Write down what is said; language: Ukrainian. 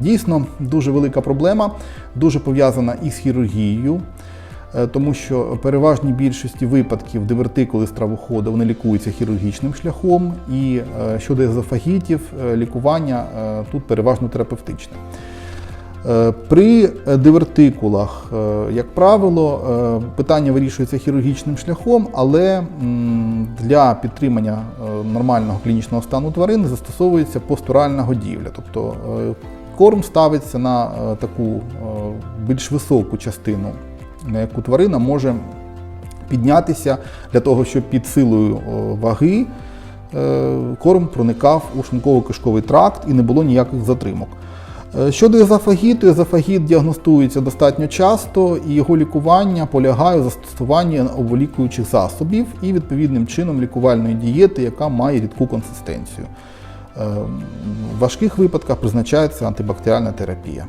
Дійсно, дуже велика проблема, дуже пов'язана із хірургією. Е, Тому що в переважній більшості випадків дивертикули стравоходу вони лікуються хірургічним шляхом, і е, щодо езофагітів, е, лікування тут переважно терапевтичне. При дивертикулах, як правило, питання вирішується хірургічним шляхом, але для підтримання нормального клінічного стану тварин застосовується постуральна годівля. Тобто корм ставиться на е, таку е, більш високу частину, на яку тварина може піднятися для того, щоб під силою ваги е, корм проникав у шлунково-кишковий тракт і не було ніяких затримок. Щодо езофагіту, езофагіт діагностується достатньо часто, і його лікування полягає у застосуванні обволікуючих засобів і відповідним чином лікувальної дієти, яка має рідку консистенцію. Е, В важких випадках призначається антибактеріальна терапія.